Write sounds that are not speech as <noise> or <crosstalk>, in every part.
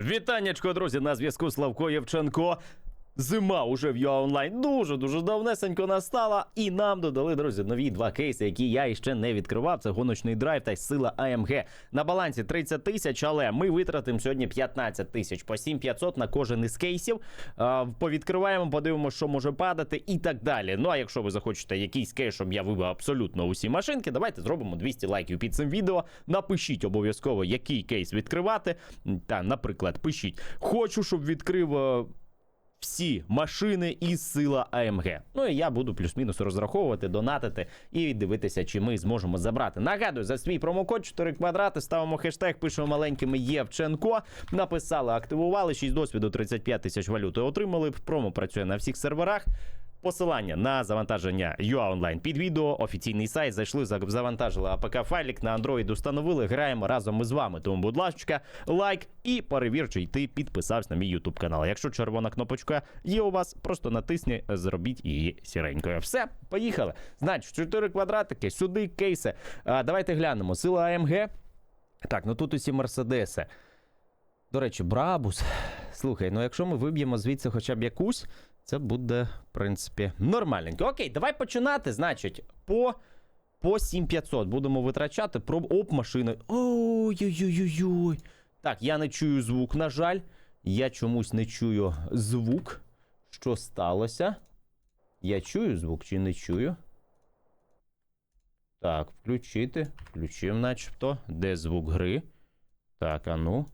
Вітаннячко, друзі, на зв'язку Славко Євченко. Зима уже в Online дуже-дуже давнесенько настала, і нам додали, друзі, нові два кейси, які я іще не відкривав. Це гоночний драйв та сила АМГ. На балансі 30 тисяч, але ми витратимо сьогодні 15 тисяч по 7500 на кожен із кейсів. Повідкриваємо, подивимося, що може падати і так далі. Ну а якщо ви захочете якийсь кейс, щоб я вибив абсолютно усі машинки, давайте зробимо 200 лайків під цим відео. Напишіть обов'язково, який кейс відкривати. Та, наприклад, пишіть, хочу, щоб відкрив. Всі машини із сила АМГ. Ну і я буду плюс-мінус розраховувати, донатити і дивитися, чи ми зможемо забрати. Нагадую, за свій промокод 4 квадрати ставимо хештег, пишемо маленькими Євченко. Написали, активували 6 досвіду, 35 тисяч валюти. Отримали. Промо працює на всіх серверах. Посилання на завантаження UA Online під відео, офіційний сайт. Зайшли, завантажили APK файлик на Android, установили. Граємо разом із вами. Тому, будь ласка, лайк і перевір, чи ти підписався на мій YouTube канал. Якщо червона кнопочка є у вас, просто натисні, зробіть її сіренькою. Все, поїхали. Значить, 4 квадратики, сюди кейси. А, давайте глянемо. Сила АМГ. Так, ну тут усі мерседеси. До речі, Брабус. Слухай, ну якщо ми виб'ємо звідси хоча б якусь, це буде, в принципі, нормальненько. Окей, давай починати. Значить, по, по 7500 будемо витрачати. Про оп, машини. Ой-ой-ой-ой. Так, я не чую звук, на жаль. Я чомусь не чую звук. Що сталося? Я чую звук чи не чую? Так, включити. Включив, начебто. Де звук гри? Так, а ну.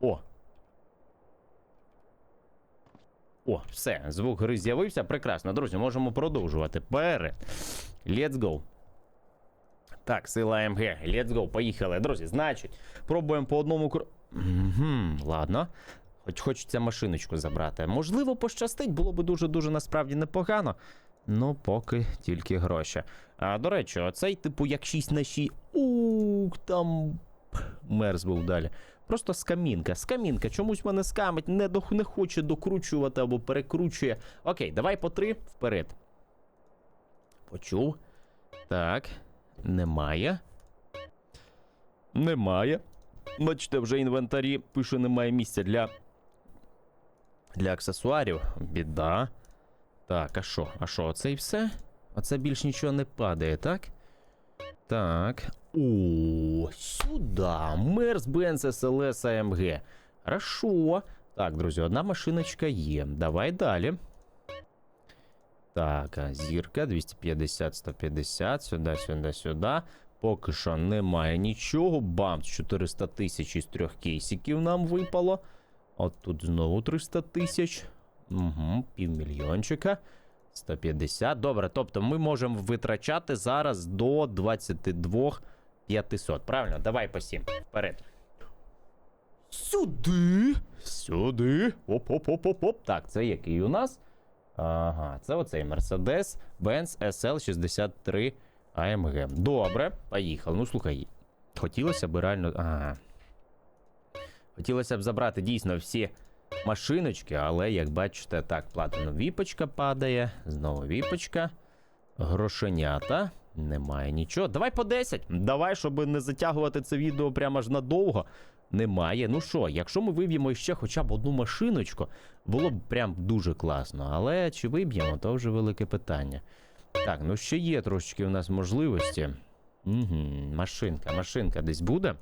О. О, все, звук гри з'явився. Прекрасно. Друзі, можемо продовжувати. Перед. Let's go. Так, сила МГ. Let's go. Поїхали. Друзі, значить, пробуємо по одному кру. Угу, ладно. Хоч хочеться машиночку забрати. Можливо, пощастить, було би дуже-дуже насправді непогано. Ну, поки тільки гроші. А до речі, оцей, типу, як 6 на 6. Ух, там мерз був далі. Просто скамінка. Скамінка. Чомусь мене скамить, не, до, не хоче докручувати або перекручує. Окей, давай по три вперед. Почув. Так. Немає. Немає. Бачите, вже інвентарі пише, немає місця для. Для аксесуарів. Біда. Так, а що? А що, оце і все? Оце більш нічого не падає, так? Так. О, сюда. Мерс Бенц СЛС АМГ. Хорошо. Так, друзі, одна машиночка є. Давай далі. Так, а зірка 250, 150, сюди, сюди, сюди. Поки що немає нічого. Бамс, 400 тисяч із трьох кейсиків нам випало. От тут знову 300 тисяч. Угу, півмільйончика. 150. Добре, тобто ми можемо витрачати зараз до 22 500. Правильно? Давай по 7. Вперед. Сюди. Сюди. Оп-оп-оп-оп-оп. Так, це який у нас? Ага, це оцей Mercedes Benz SL63 AMG. Добре, поїхали. Ну, слухай, хотілося б реально. Ага. Хотілося б забрати дійсно всі машиночки, але як бачите, так, платина віпочка падає, знову віпочка, грошенята. Немає нічого. Давай по 10. Давай, щоб не затягувати це відео прямо ж надовго. Немає. Ну що, якщо ми виб'ємо ще хоча б одну машиночку, було б прям дуже класно. Але чи виб'ємо, то вже велике питання. Так, ну ще є трошечки у нас можливості. Угу, машинка, машинка десь буде.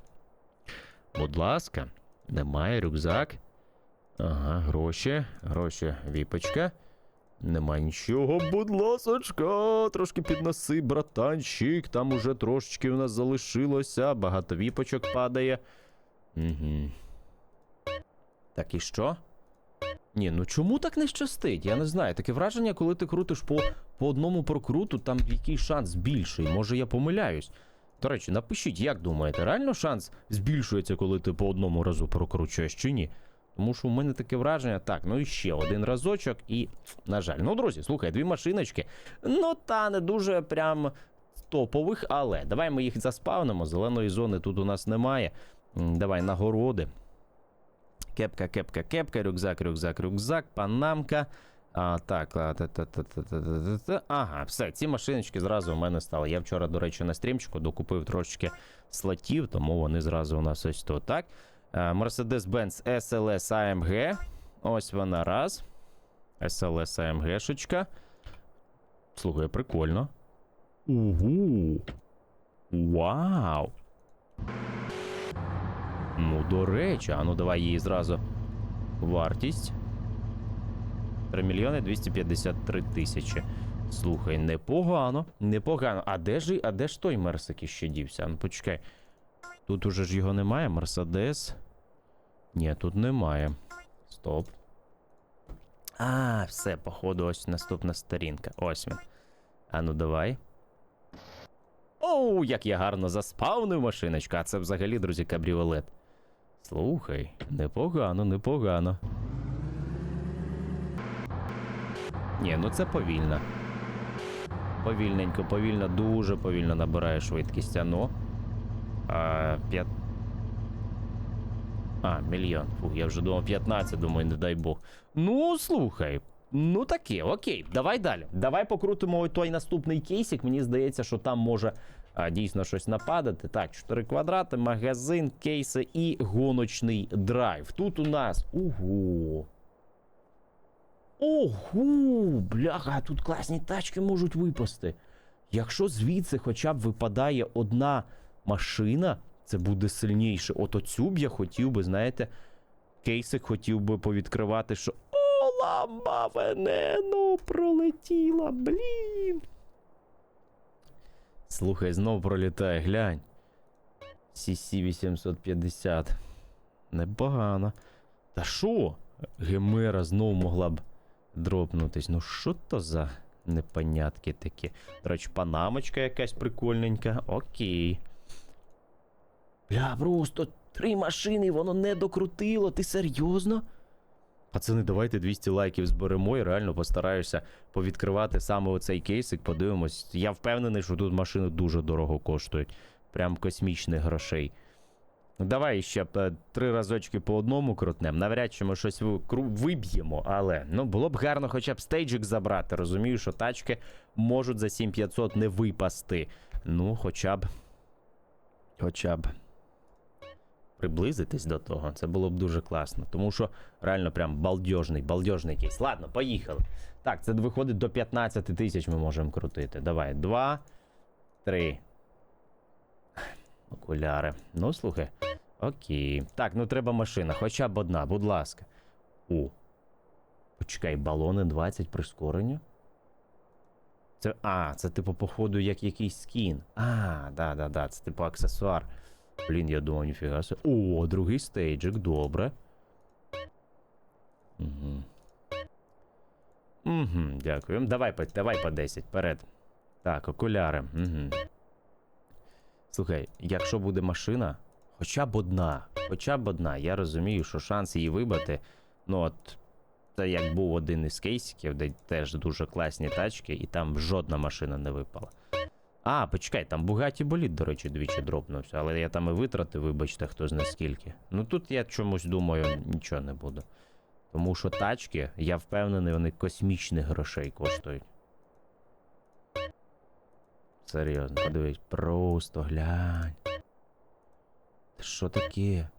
Будь ласка, немає рюкзак. Ага, гроші, гроші, віпочка. Нема нічого, будь ласочка, трошки підноси, братанчик. Там уже трошечки у нас залишилося, багато віпочок падає. Угу. Так і що? Ні, ну чому так не щастить? Я не знаю. Таке враження, коли ти крутиш по, по одному прокруту, там який шанс більший. Може я помиляюсь. До речі, напишіть, як думаєте, реально шанс збільшується, коли ти по одному разу прокручуєш чи ні? Тому що в мене таке враження. Так, ну і ще один разочок, і, на жаль, ну, друзі, слухай, дві машиночки. Ну, та не дуже прям топових, але давай ми їх заспавнимо. Зеленої зони тут у нас немає. Давай нагороди. Кепка, кепка, кепка, рюкзак, рюкзак, рюкзак, панамка. А, Так, а, та, та, та, та, та, та, та. ага, все, ці машиночки зразу у мене стали. Я вчора, до речі, на стрімчику докупив трошечки слотів, тому вони зразу у нас ось то так. Е, Mercedes-Benz SLS AMG. Ось вона раз. SLS AMG-шечка. Слухай, прикольно. Угу. Вау. Ну, до речі, а ну давай її зразу. Вартість. 3 мільйони 253 тисячі. Слухай, непогано, непогано. А де ж, а де ж той Мерсик іще дівся? Ну, почекай. Тут уже ж його немає, Мерседес. Ні, тут немає. Стоп. А, все, походу, ось наступна сторінка. Ось він. А ну давай. Оу, як я гарно заспавнив машиночку. А це взагалі, друзі, кабріолет. Слухай, непогано, непогано. Ні, ну це повільно. Повільненько, повільно, дуже повільно набирає швидкість. А ну. А. А, мільйон. Фух, я вже думав 15, думаю, не дай Бог. Ну, слухай. Ну таке, окей, давай далі. Давай покрутимо той наступний кейсик. Мені здається, що там може а, дійсно щось нападати. Так, 4 квадрати, магазин, кейси і гоночний драйв. Тут у нас. Угу. Ого, бляха, тут класні тачки можуть випасти. Якщо звідси хоча б випадає одна машина, це буде сильніше. От оцю б я хотів би, знаєте, кейсик хотів би повідкривати, що. О, ламба венену пролетіла, блін. Слухай, знов пролітає, глянь. CC 850. Непогано. Та що? Гемера знов могла б дропнутись. Ну що то за непонятки такі? До речі, панамочка якась прикольненька. Окей. Бля, просто три машини, воно не докрутило. Ти серйозно? Пацани, давайте 200 лайків зберемо і реально постараюся повідкривати саме оцей кейсик. Подивимось. Я впевнений, що тут машини дуже дорого коштують. Прям космічних грошей. Давай ще е, три разочки по одному крутнем. Навряд чи ми щось виб'ємо, але ну було б гарно хоча б стейджик забрати. Розумію, що тачки можуть за 7500 не випасти. Ну, хоча б. Хоча б. Приблизитись до того, це було б дуже класно. Тому що реально прям балдежний, балдежний кейс. Ладно, поїхали. Так, це виходить до 15 тисяч ми можемо крутити. Давай, два, три. Окуляри. Ну, слухай. Окей. Так, ну треба машина. Хоча б одна, будь ласка. О. Почекай, балони 20 прискорення. Це. А, це типу, походу, як якийсь скін. А, да, да, да. Це типу аксесуар. Блін, я думав, ніфіга себе. О, другий стейджик, добре. Угу. Угу, дякую. Давай давай по 10, вперед. Так, окуляри. Угу. Слухай, якщо буде машина, хоча б одна, хоча б одна, я розумію, що шанс її вибити. Ну от, це як був один із кейсиків, де теж дуже класні тачки, і там жодна машина не випала. А, почекай, там Bugatti боліт, до речі, двічі дропнувся, але я там і витратив, вибачте, хто зна скільки. Ну тут я чомусь думаю, нічого не буду. Тому що тачки, я впевнений, вони космічних грошей коштують. Серйозно, подивись, просто глянь. Що таке?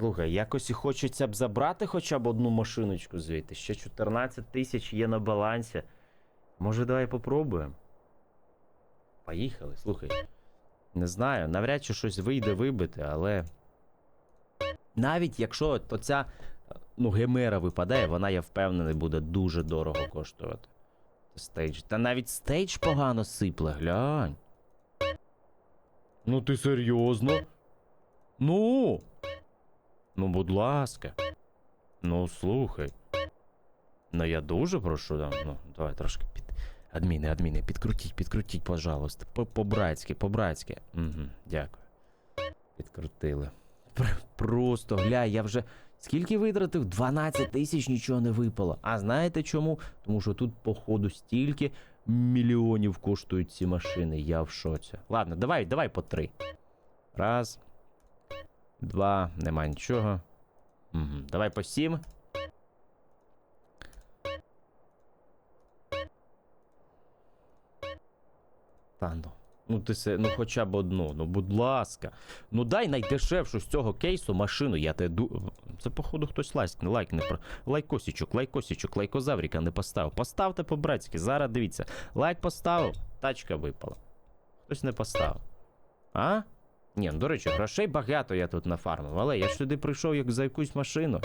Слухай, якось хочеться б забрати хоча б одну машиночку звідти. Ще 14 тисяч є на балансі. Може, давай попробуємо? Поїхали, слухай. Не знаю, навряд чи щось вийде вибити, але. Навіть якщо от оця ну, гемера випадає, вона, я впевнений, буде дуже дорого коштувати. Стейдж. Та навіть стейдж погано сипле, глянь. Ну ти серйозно? Ну. Ну, будь ласка. Ну, слухай. Ну, я дуже прошу, да. ну, давай трошки під. Адміни, адміни, підкрутіть, підкрутіть, пожалуйста. По- По-братськи, по-братськи. Угу, дякую. Підкрутили. Просто, гля, я вже. Скільки витратив? 12 тисяч нічого не випало. А знаєте чому? Тому що тут, походу, стільки мільйонів коштують ці машини. Я в шоці. Ладно, давай, давай по три. Раз. Два, нема нічого. Угу. Давай по сім. Та ну. Ну ти се, ну хоча б одну, ну будь ласка. Ну дай найдешевшу з цього кейсу машину, я тебе ду. Це, походу, хтось лайк, лайк не про. Лайкосічок, лайкосічок, лайкозавріка не поставив. Поставте по-братськи, зараз дивіться. Лайк поставив, тачка випала. Хтось не поставив. А? Ні, ну до речі, грошей багато я тут нафармив, але я ж сюди прийшов як за якусь машину.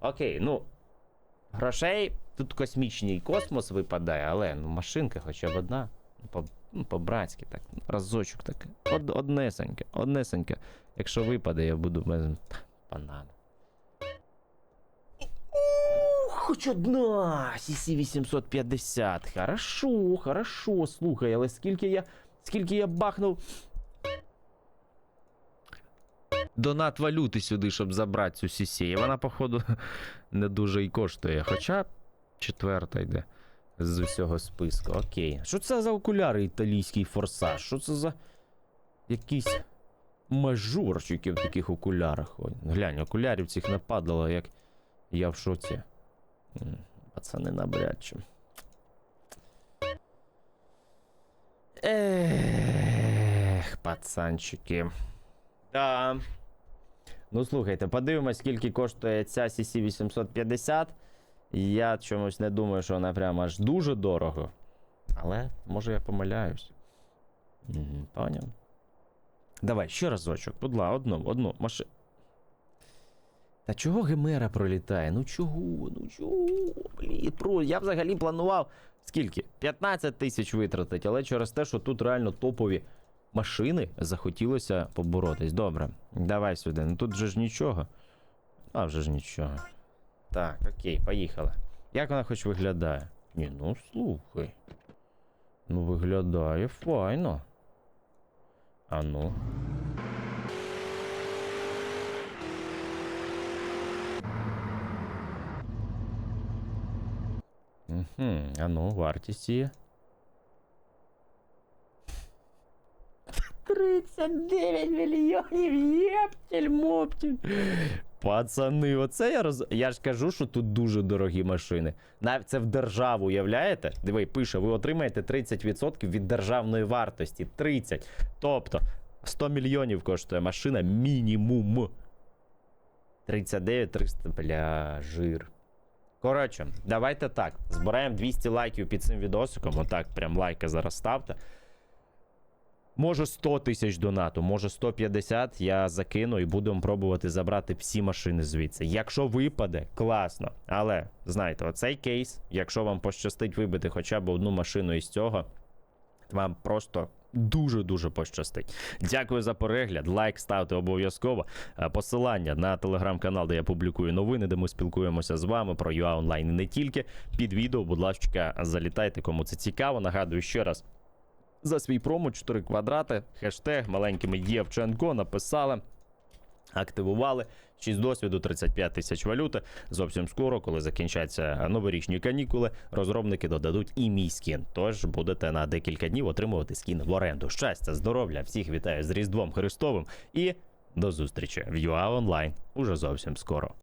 Окей, ну. Грошей тут космічний космос випадає, але ну машинка хоча б одна. Ну, По, ну, по-братськи так. Разочок так. Од, однесенька, однесенька. Якщо випаде, я буду без банан. Хоч одна! CC 850. Хорошо, хорошо, слухай, але скільки я. Скільки я бахнув. Донат валюти сюди, щоб забрати цю CC. І вона, походу, <laughs> не дуже й коштує. Хоча четверта йде з усього списку. Окей. Що це за окуляри італійський форсаж? Що це за якісь мажорчики в таких окулярах? Ой, глянь, окулярів цих не падало, як я в шоці. Пацани навряд чи. Ех, пацанчики. Да. Ну, слухайте, подивимось, скільки коштує ця CC 850. Я чомусь не думаю, що вона прямо аж дуже дорого. Але може я помиляюсь. Угу, поняв. Давай, ще разочок, будь ласка, одну, одну машину. Та чого Гемера пролітає? Ну чого? Ну чого? Блін, про. Я взагалі планував скільки? 15 тисяч витратити, але через те, що тут реально топові машини захотілося поборотись. Добре, давай сюди. Ну тут же ж нічого. А вже ж нічого. Так, окей, поїхали. Як вона хоч виглядає? Ні, ну слухай. Ну, виглядає файно. А ну. Угу, а ну, вартість її. 39 мільйонів, єптель моптель. Пацани, оце я роз. Я ж кажу, що тут дуже дорогі машини. Навіть це в державу, уявляєте? Диви, пише, ви отримаєте 30% від державної вартості. 30. Тобто 100 мільйонів коштує машина мінімум. 39 300, бля, жир. Коротше, давайте так. Збираємо 200 лайків під цим відосиком. Отак, прям лайки зараз ставте. Може 100 тисяч донату, може 150 я закину і будемо пробувати забрати всі машини звідси. Якщо випаде, класно. Але знаєте, оцей кейс, якщо вам пощастить вибити хоча б одну машину із цього, вам просто дуже-дуже пощастить. Дякую за перегляд. Лайк ставте обов'язково. Е, Посилання на телеграм-канал, де я публікую новини, де ми спілкуємося з вами про UA онлайн і не тільки. Під відео, будь ласка, залітайте, кому це цікаво. Нагадую ще раз. За свій промо 4 квадрати, хештег маленькими Євченко написали, активували 6 досвіду, 35 тисяч валюти. Зовсім скоро, коли закінчаться новорічні канікули, розробники додадуть і мій скін. Тож будете на декілька днів отримувати скін в оренду. Щастя, здоров'я! Всіх вітаю з Різдвом Христовим і до зустрічі в UA Онлайн уже зовсім скоро.